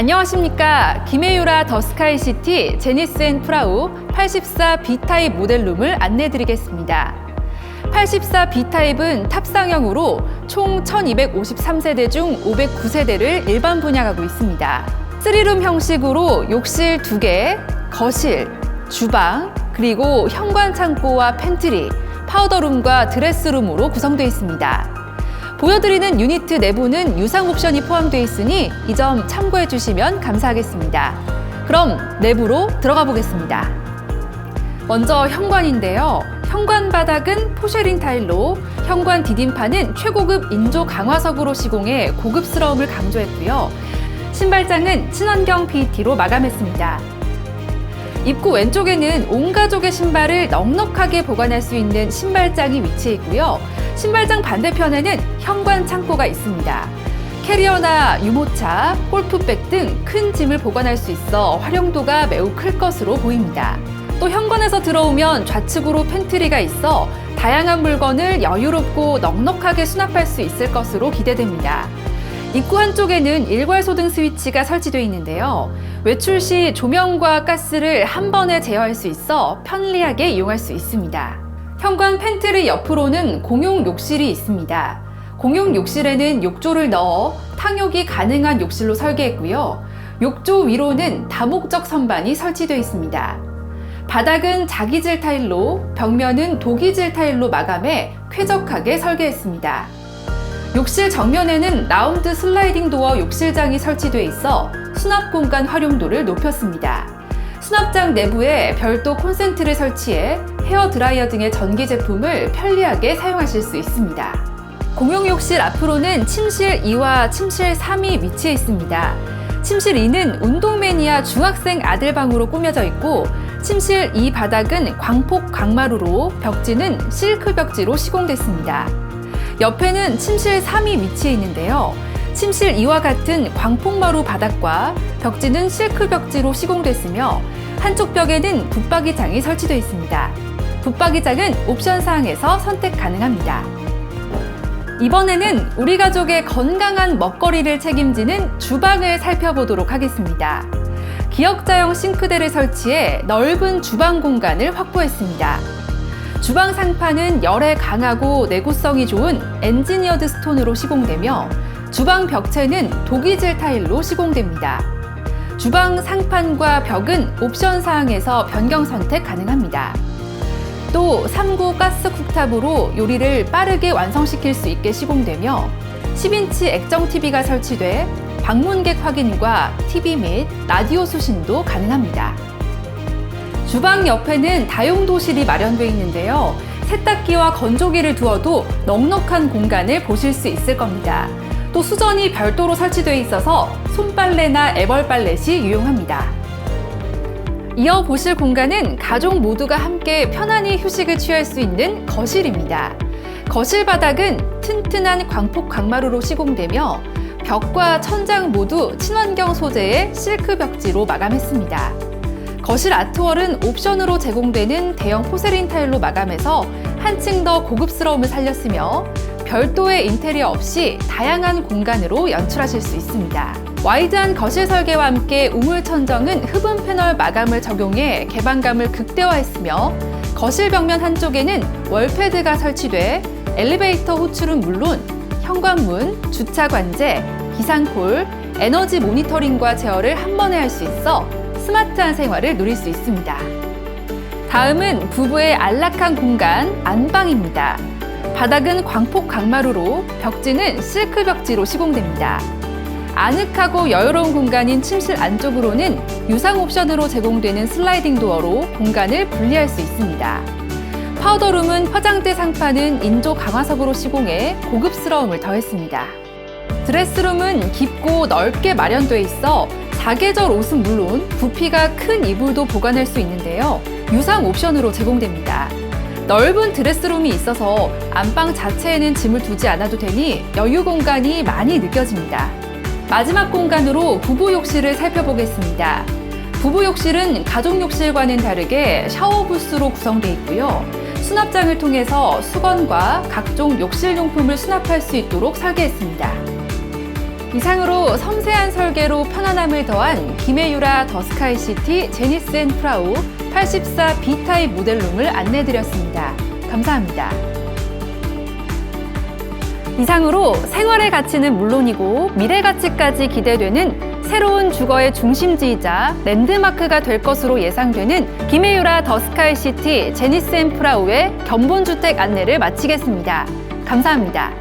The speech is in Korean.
안녕하십니까. 김혜유라 더 스카이시티 제니스 앤 프라우 84 B타입 모델룸을 안내드리겠습니다. 84 B타입은 탑상형으로 총 1253세대 중 509세대를 일반 분양하고 있습니다. 3룸 형식으로 욕실 2개, 거실, 주방, 그리고 현관 창고와 팬트리, 파우더룸과 드레스룸으로 구성되어 있습니다. 보여드리는 유니트 내부는 유상 옵션이 포함되어 있으니 이 점 참고해 주시면 감사하겠습니다. 그럼 내부로 들어가 보겠습니다. 먼저 현관인데요. 현관 바닥은 포쉐린 타일로 현관 디딤판은 최고급 인조 강화석으로 시공해 고급스러움을 강조했고요. 신발장은 친환경 PET로 마감했습니다. 입구 왼쪽에는 온 가족의 신발을 넉넉하게 보관할 수 있는 신발장이 위치해 있고요. 신발장 반대편에는 현관 창고가 있습니다. 캐리어나 유모차, 골프백 등 큰 짐을 보관할 수 있어 활용도가 매우 클 것으로 보입니다. 또 현관에서 들어오면 좌측으로 팬트리가 있어 다양한 물건을 여유롭고 넉넉하게 수납할 수 있을 것으로 기대됩니다. 입구 한쪽에는 일괄소등 스위치가 설치되어 있는데요. 외출 시 조명과 가스를 한 번에 제어할 수 있어 편리하게 이용할 수 있습니다. 현관 팬트리 옆으로는 공용 욕실이 있습니다. 공용 욕실에는 욕조를 넣어 탕욕이 가능한 욕실로 설계했고요. 욕조 위로는 다목적 선반이 설치되어 있습니다. 바닥은 자기질 타일로 벽면은 도기질 타일로 마감해 쾌적하게 설계했습니다. 욕실 정면에는 라운드 슬라이딩 도어 욕실장이 설치돼 있어 수납 공간 활용도를 높였습니다. 수납장 내부에 별도 콘센트를 설치해 헤어 드라이어 등의 전기 제품을 편리하게 사용하실 수 있습니다. 공용 욕실 앞으로는 침실 2와 침실 3이 위치해 있습니다. 침실 2는 운동 매니아 중학생 아들 방으로 꾸며져 있고 침실 2 바닥은 광폭 광마루로 벽지는 실크 벽지로 시공됐습니다. 옆에는 침실 3이 위치해 있는데요. 침실 2와 같은 광폭마루 바닥과 벽지는 실크 벽지로 시공됐으며 한쪽 벽에는 붙박이장이 설치되어 있습니다. 붙박이장은 옵션 사항에서 선택 가능합니다. 이번에는 우리 가족의 건강한 먹거리를 책임지는 주방을 살펴보도록 하겠습니다. 기역자형 싱크대를 설치해 넓은 주방 공간을 확보했습니다. 주방 상판은 열에 강하고 내구성이 좋은 엔지니어드 스톤으로 시공되며 주방 벽체는 독이질 타일로 시공됩니다. 주방 상판과 벽은 옵션 사항에서 변경 선택 가능합니다. 또 3구 가스 쿡탑으로 요리를 빠르게 완성시킬 수 있게 시공되며 10인치 액정 TV가 설치돼 방문객 확인과 TV 및 라디오 수신도 가능합니다. 주방 옆에는 다용도실이 마련되어 있는데요. 세탁기와 건조기를 두어도 넉넉한 공간을 보실 수 있을 겁니다. 또 수전이 별도로 설치되어 있어서 손빨래나 애벌빨래 시 유용합니다. 이어 보실 공간은 가족 모두가 함께 편안히 휴식을 취할 수 있는 거실입니다. 거실 바닥은 튼튼한 광폭 광마루로 시공되며 벽과 천장 모두 친환경 소재의 실크 벽지로 마감했습니다. 거실 아트월은 옵션으로 제공되는 대형 포세린 타일로 마감해서 한층 더 고급스러움을 살렸으며 별도의 인테리어 없이 다양한 공간으로 연출하실 수 있습니다. 와이드한 거실 설계와 함께 우물 천정은 흡음 패널 마감을 적용해 개방감을 극대화했으며 거실 벽면 한쪽에는 월패드가 설치돼 엘리베이터 호출은 물론 현관문, 주차 관제, 기상콜, 에너지 모니터링과 제어를 한 번에 할 수 있어 스마트한 생활을 누릴 수 있습니다. 다음은 부부의 안락한 공간 안방입니다. 바닥은 광폭 강마루로 벽지는 실크 벽지로 시공됩니다. 아늑하고 여유로운 공간인 침실 안쪽으로는 유상 옵션으로 제공되는 슬라이딩 도어로 공간을 분리할 수 있습니다. 파우더룸은 화장대 상판은 인조 강화석으로 시공해 고급스러움을 더했습니다. 드레스룸은 깊고 넓게 마련되어 있어 사계절 옷은 물론 부피가 큰 이불도 보관할 수 있는데요. 유상 옵션으로 제공됩니다. 넓은 드레스룸이 있어서 안방 자체에는 짐을 두지 않아도 되니 여유 공간이 많이 느껴집니다. 마지막 공간으로 부부 욕실을 살펴보겠습니다. 부부 욕실은 가족 욕실과는 다르게 샤워 부스로 구성되어 있고요. 수납장을 통해서 수건과 각종 욕실 용품을 수납할 수 있도록 설계했습니다. 이상으로 섬세한 설계로 편안함을 더한 김해유라 더스카이시티 제니스 앤 프라우 84 B타입 모델룸을 안내드렸습니다. 감사합니다. 이상으로 생활의 가치는 물론이고 미래 가치까지 기대되는 새로운 주거의 중심지이자 랜드마크가 될 것으로 예상되는 김해유라 더스카이 시티 제니스 앤 프라우의 견본주택 안내를 마치겠습니다. 감사합니다.